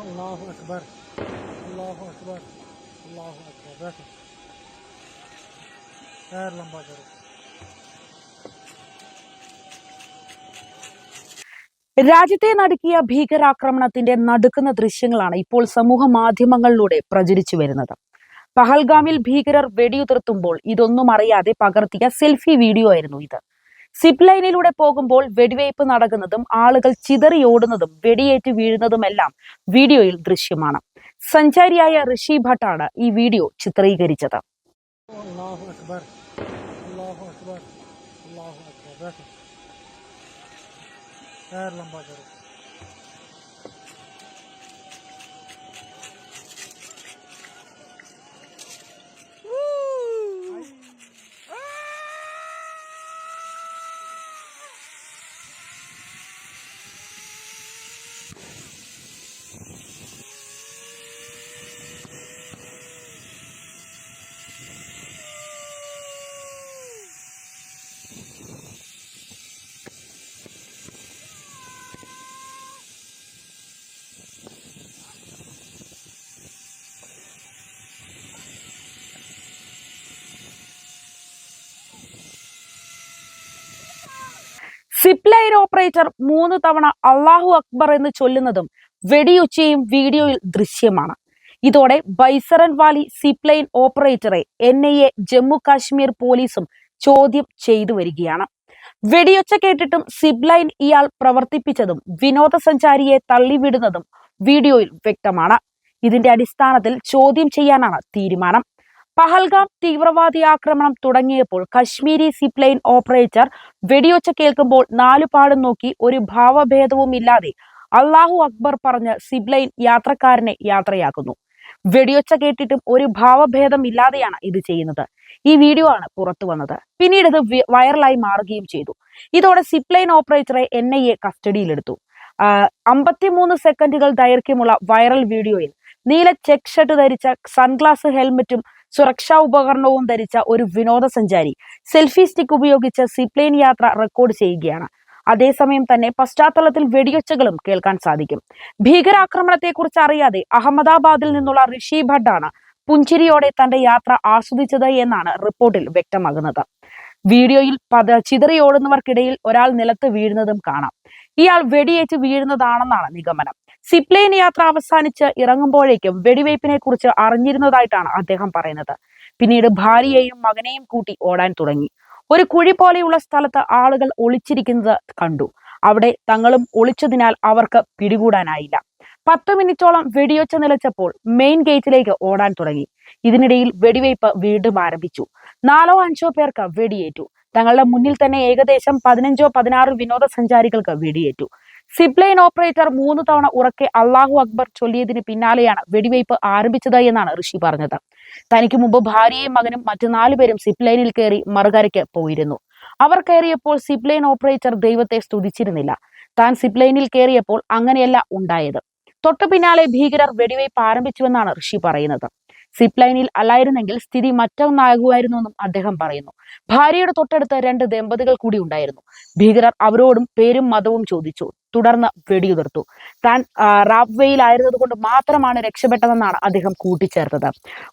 അള്ളാഹു അക്ബർ الله അക്ബർ അള്ളാഹു അക്ബർ കേരളം جرب രാജ്യത്തെ നടുക്കിയ ഭീകരാക്രമണത്തിന്റെ നടുക്കുന്ന ദൃശ്യങ്ങളാണ് ഇപ്പോൾ സമൂഹ മാധ്യമങ്ങളിലൂടെ പ്രചരിച്ചു വരുന്നത്. പഹൽഗാമിൽ ഭീകരർ വെടിയുതിർത്തുമ്പോൾ ഇതൊന്നും അറിയാതെ പകർത്തിയ സെൽഫി വീഡിയോ ആയിരുന്നു ഇത്. സിപ് ലൈനിലൂടെ പോകുമ്പോൾ വെടിവയ്പ് നടക്കുന്നതും ആളുകൾ ചിതറി ഓടുന്നതും വെടിയേറ്റ് വീഴുന്നതുമെല്ലാം വീഡിയോയിൽ ദൃശ്യമാണ്. സഞ്ചാരിയായ ഋഷി ഭട്ടാണ് ഈ വീഡിയോ ചിത്രീകരിച്ചത്. കേരളം അക്ബർ സിപ്ലൈൻ ഓപ്പറേറ്റർ മൂന്ന് തവണ അള്ളാഹു അക്ബർ എന്ന് ചൊല്ലുന്നതും വെടിയുച്ചയും വീഡിയോയിൽ ദൃശ്യമാണ്. ഇതോടെ Baisaran valley zipline ഓപ്പറേറ്ററെ N I A Jammu Kashmir പോലീസും ചോദ്യം ചെയ്തു വരികയാണ്. വെടിയൊച്ച കേട്ടിട്ടും സിപ്ലൈൻ ഇയാൾ പ്രവർത്തിപ്പിച്ചതും വിനോദസഞ്ചാരിയെ തള്ളിവിടുന്നതും വീഡിയോയിൽ വ്യക്തമാണ്. ഇതിന്റെ അടിസ്ഥാനത്തിൽ ചോദ്യം ചെയ്യാനാണ് തീരുമാനം. പഹൽഗാം തീവ്രവാദി ആക്രമണം തുടങ്ങിയപ്പോൾ കശ്മീരി സിപ്ലൈൻ ലൈൻ ഓപ്പറേറ്റർ വെടിയൊച്ച കേൾക്കുമ്പോൾ നാലു പാടും നോക്കി ഒരു ഭാവഭേദവും ഇല്ലാതെ അള്ളാഹു അക്ബർ പറഞ്ഞ് സിപ്ലൈൻ യാത്രക്കാരനെ യാത്രയാക്കുന്നു. വെടിയൊച്ച കേട്ടിട്ടും ഒരു ഭാവഭേദം ഇല്ലാതെയാണ് ഇത് ചെയ്യുന്നത്. ഈ വീഡിയോ ആണ് പുറത്തു വന്നത്. പിന്നീട് ഇത് വൈറലായി മാറുകയും ചെയ്തു. ഇതോടെ സിപ്ലൈൻ ഓപ്പറേറ്ററെ എൻ ഐ എ കസ്റ്റഡിയിലെടുത്തു. അമ്പത്തിമൂന്ന് സെക്കൻഡുകൾ ദൈർഘ്യമുള്ള വൈറൽ വീഡിയോയിൽ നീല ചെക്ക് ഷർട്ട് ധരിച്ച സൺഗ്ലാസ് ഹെൽമറ്റും സുരക്ഷാ ഉപകരണവും ധരിച്ച ഒരു വിനോദസഞ്ചാരി. സെൽഫി സ്റ്റിക്ക് ഉപയോഗിച്ച് സിപ്ലെയിൻ യാത്ര റെക്കോർഡ് ചെയ്യുകയാണ്. അതേസമയം തന്നെ പശ്ചാത്തലത്തിൽ വെടിയൊച്ചകളും കേൾക്കാൻ സാധിക്കും. ഭീകരാക്രമണത്തെക്കുറിച്ച് അറിയാതെ അഹമ്മദാബാദിൽ നിന്നുള്ള ഋഷി ഭട്ടാണ് പുഞ്ചിരിയോടെ തന്റെ യാത്ര ആസ്വദിച്ചത് എന്നാണ് റിപ്പോർട്ടിൽ വ്യക്തമാകുന്നത്. വീഡിയോയിൽ പത ചിതറിയോടുന്നവർക്കിടയിൽ ഒരാൾ നിലത്ത് വീഴുന്നതും കാണാം. ഇയാൾ വെടിയേറ്റ് വീഴുന്നതാണെന്നാണ് നിഗമനം. സിപ്ലെയിൻ യാത്ര അവസാനിച്ച് ഇറങ്ങുമ്പോഴേക്കും വെടിവയ്പ്പിനെ കുറിച്ച് അറിഞ്ഞിരുന്നതായിട്ടാണ് അദ്ദേഹം പറയുന്നത്. പിന്നീട് ഭാര്യയെയും മകനെയും കൂട്ടി ഓടാൻ തുടങ്ങി. ഒരു കുഴി പോലെയുള്ള സ്ഥലത്ത് ആളുകൾ ഒളിച്ചിരിക്കുന്നത് കണ്ടു. അവിടെ തങ്ങളും ഒളിച്ചതിനാൽ അവർക്ക് പിടികൂടാനായില്ല. പത്ത് മിനിറ്റോളം വെടിയൊച്ച നിലച്ചപ്പോൾ മെയിൻ ഗേറ്റിലേക്ക് ഓടാൻ തുടങ്ങി. ഇതിനിടയിൽ വെടിവയ്പ് വീണ്ടും ആരംഭിച്ചു. നാലോ അഞ്ചോ പേർക്ക് വെടിയേറ്റു. തങ്ങളുടെ മുന്നിൽ തന്നെ ഏകദേശം പതിനഞ്ചോ പതിനാറോ വിനോദസഞ്ചാരികൾക്ക് വെടിയേറ്റു. സിപ്ലൈൻ ഓപ്പറേറ്റർ മൂന്ന് തവണ ഉറക്കെ അള്ളാഹു അക്ബർ ചൊല്ലിയതിന് പിന്നാലെയാണ് വെടിവയ്പ് ആരംഭിച്ചത് എന്നാണ് ഋഷി പറഞ്ഞത്. തനിക്ക് മുമ്പ് ഭാര്യയും മകനും മറ്റു നാലുപേരും സിപ്ലൈനിൽ കയറി മറുകരയ്ക്ക് പോയിരുന്നു. അവർ കയറിയപ്പോൾ സിപ്ലൈൻ ഓപ്പറേറ്റർ ദൈവത്തെ സ്തുതിച്ചിരുന്നില്ല. താൻ സിപ്ലൈനിൽ കയറിയപ്പോൾ അങ്ങനെയല്ല ഉണ്ടായത്. തൊട്ടു പിന്നാലെ ഭീകരർ വെടിവയ്പ് ആരംഭിച്ചുവെന്നാണ് ഋഷി പറയുന്നത്. സിപ്ലൈനിൽ അല്ലായിരുന്നെങ്കിൽ സ്ഥിതി മറ്റൊന്നാകുമായിരുന്നുവെന്നും അദ്ദേഹം പറയുന്നു. ഭാര്യയുടെ തൊട്ടടുത്ത് രണ്ട് ദമ്പതികൾ കൂടി ഉണ്ടായിരുന്നു. ഭീകരർ അവരോടും പേരും മതവും ചോദിച്ചു. തുടർന്ന് വെടിയുതിർത്തു. താൻ റാബ്വേയിലായിരുന്നത് കൊണ്ട് മാത്രമാണ് രക്ഷപ്പെട്ടതെന്നാണ് അദ്ദേഹം കൂട്ടിച്ചേർത്തത്.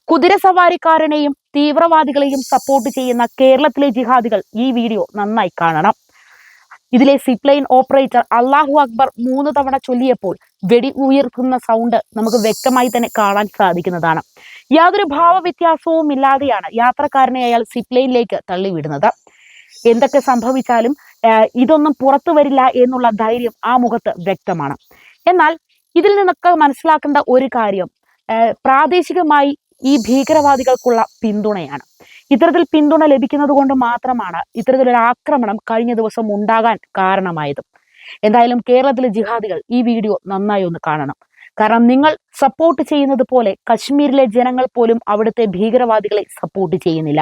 കുതിര സവാരിക്കാരനെയും തീവ്രവാദികളെയും സപ്പോർട്ട് ചെയ്യുന്ന കേരളത്തിലെ ജിഹാദികൾ ഈ വീഡിയോ നന്നായി കാണണം. ഇതിലെ സിപ്ലൈൻ ഓപ്പറേറ്റർ അള്ളാഹു അക്ബർ മൂന്ന് തവണ ചൊല്ലിയപ്പോൾ വെടി ഉയർത്തുന്ന സൗണ്ട് നമുക്ക് വ്യക്തമായി തന്നെ കാണാൻ സാധിക്കുന്നതാണ്. യാതൊരു ഭാവവ്യത്യാസവും ഇല്ലാതെയാണ് യാത്രക്കാരനെ അയാൾ സിപ്ലൈനിലേക്ക് തള്ളിവിടുന്നത്. എന്തൊക്കെ സംഭവിച്ചാലും ഇതൊന്നും പുറത്തു വരില്ല എന്നുള്ള ധൈര്യം ആ മുഖത്ത് വ്യക്തമാണ്. എന്നാൽ ഇതിൽ നിന്നൊക്കെ മനസ്സിലാക്കേണ്ട ഒരു കാര്യം പ്രാദേശികമായി ഈ ഭീകരവാദികൾക്കുള്ള പിന്തുണയാണ്. ഇത്തരത്തിൽ പിന്തുണ ലഭിക്കുന്നത് കൊണ്ട് മാത്രമാണ് ഇത്തരത്തിലൊരു ആക്രമണം കഴിഞ്ഞ ദിവസം ഉണ്ടാകാൻ കാരണമായത്. എന്തായാലും കേരളത്തിലെ ജിഹാദികൾ ഈ വീഡിയോ നന്നായി ഒന്ന് കാണണം. കാരണം നിങ്ങൾ സപ്പോർട്ട് ചെയ്യുന്നത് പോലെ കശ്മീരിലെ ജനങ്ങൾ പോലും അവിടുത്തെ ഭീകരവാദികളെ സപ്പോർട്ട് ചെയ്യുന്നില്ല.